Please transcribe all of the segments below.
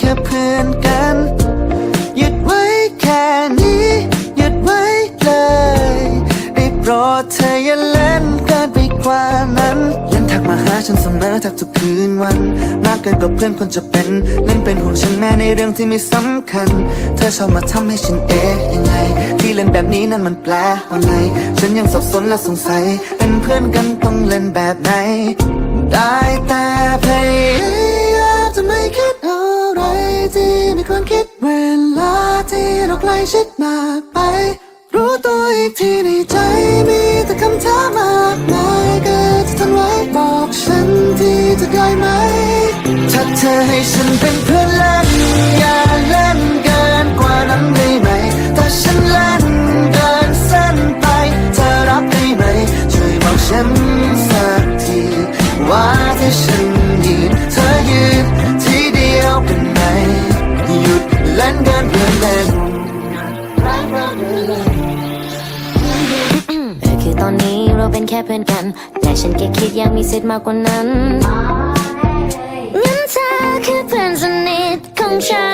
แค่เพื่อนกัน หยุดไว้แค่นี้ หยุดไว้เลยได้โปรดเธออย่าเล่นเกินไปกว่านั้นเล่นทักมาหาฉันเสมอทักทุกคืนวันมากเกินกว่าเพื่อนคนจะเป็นเล่นเป็นห่วงฉันแม้ในเรื่องที่ไม่สำคัญ เธอชอบมาทำให้ฉันเอ๊ะยังไง ที่เล่นแบบนี้นั้นมันแปลว่าไงฉันยังสับสนและสงสัย เป็นเพื่อนกันต้องเล่นแบบไหน ได้แต่พยาย เราใกล้ชิดมากไป รู้ตัวอีกทีในใจมีแต่คำถามมากมายเกิดจะทนไว้บอกฉันที่จะได้ไหม ถ้าเธอให้ฉันเป็นเพื่อนเล่นอย่าน ออคือตอนนี้เราเป็นแค่เพื่อนกัน แต่ฉันแค่คิดอยากมีสิทธิ์มากกว่านั้นงั้นเธอคือเพื่อนสนิทของฉัน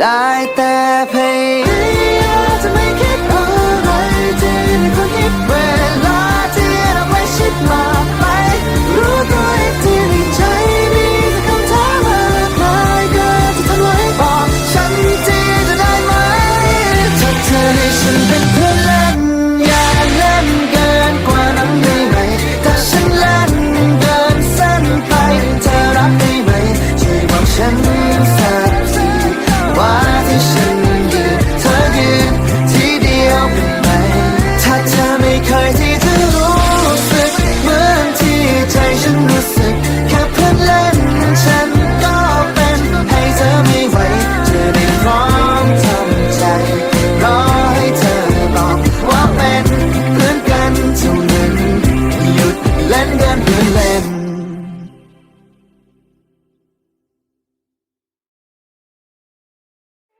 ได้แต่พยายามจะไม่คิด